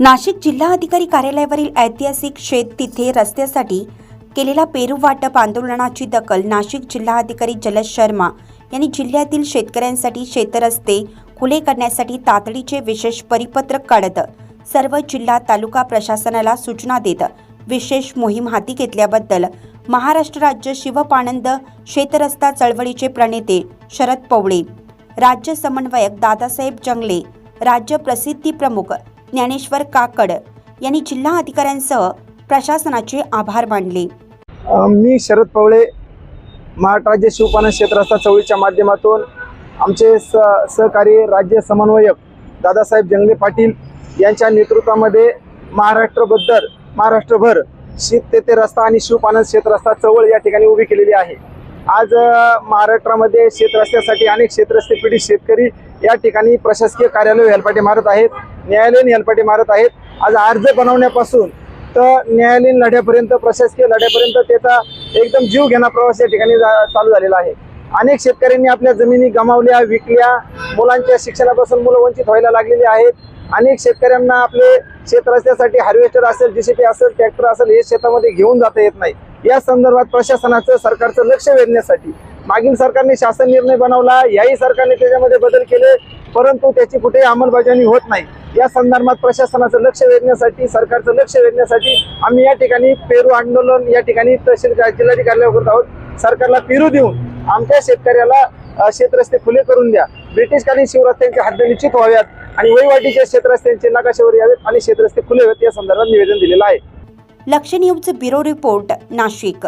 नाशिक जिल्हा अधिकारी कार्यालयावरील ऐतिहासिक शेत तिथे रस्त्यासाठी केलेला पेरू वाटप आंदोलनाची दखल नाशिक जिल्हा अधिकारी जलज शर्मा यांनी जिल्ह्यातील शेतकऱ्यांसाठी शेतरस्ते खुले करण्यासाठी तातडीचे विशेष परिपत्रक काढत सर्व जिल्हा तालुका प्रशासनाला सूचना देत विशेष मोहीम हाती घेतल्याबद्दल महाराष्ट्र राज्य शिवपानंद शेतरस्ता चळवळीचे प्रणेते शरद पवळे राज्य समन्वयक दादासाहेब जंगले राज्य प्रसिद्धी प्रमुख ज्ञानेश्वर काकड यांनी जिल्हा अधिकाऱ्यांसह प्रशासनाचे आभार मानले. मी शरद पवळे महाराष्ट्र राज्य शिवपालन क्षेत्राचा चवळीच्या माध्यमातून आमचे स सहकारी राज्य समन्वयक दादासाहेब जंगले पाटील यांच्या नेतृत्वामध्ये महाराष्ट्रबद्दल महाराष्ट्रभर शीत तेथे रस्ता आणि शिवपालन क्षेत्रस्ता चवळ या ठिकाणी उभी केलेली आहे. आज महाराष्ट्रामध्ये शेतरस्त्यासाठी अनेक शेतरस्ते पीडित शेतकरी या ठिकाणी प्रशासकीय कार्यालय हेलपाटे मारत आहेत. न्यायालयीन हेलपाटे मारत आहेत. आज अर्ज बनवण्यापासून तर न्यायालयीन लढ्यापर्यंत प्रशासकीय लढ्यापर्यंत त्याचा एकदम जीव घेणा प्रवास या ठिकाणी जा- चालू झालेला आहे. अनेक शेतकऱ्यांनी आपल्या जमिनी गमावल्या विकल्या मुलांच्या शिक्षणापासून मुलं वंचित व्हायला लागलेली आहेत. अनेक शेतकऱ्यांना आपले शेत रस्त्यासाठी हार्वेस्टर असेल जीसीपी असेल ट्रॅक्टर असेल हे शेतामध्ये घेऊन जाता येत नाही. या संदर्भात प्रशासनाचं सरकारचं लक्ष वेधण्यासाठी मागील सरकारने शासन निर्णय बनवला. याही सरकारने त्याच्यामध्ये बदल केले परंतु त्याची कुठेही अंमलबजावणी होत नाही. या संदर्भात प्रशासनाचं लक्ष वेधण्यासाठी सरकारचं लक्ष वेधण्यासाठी आम्ही या ठिकाणी पेरू आंदोलन या ठिकाणी तहसील जिल्हाधिकाऱ्याला करत आहोत. सरकारला पेरू देऊन आमच्या शेतकऱ्याला शेतरस्ते खुले करून द्या. ब्रिटिशकालीन शिवरस्त्यांचे हद्द निश्चित व्हाव्यात आणि वहिवाटीच्या शेतरस्त्यांचे नकाशावर यावेत आणि शेतरस्ते खुले व्हावेत या संदर्भात निवेदन दिलेलं आहे. लक्ष न्यूज ब्युरो रिपोर्ट नाशिक.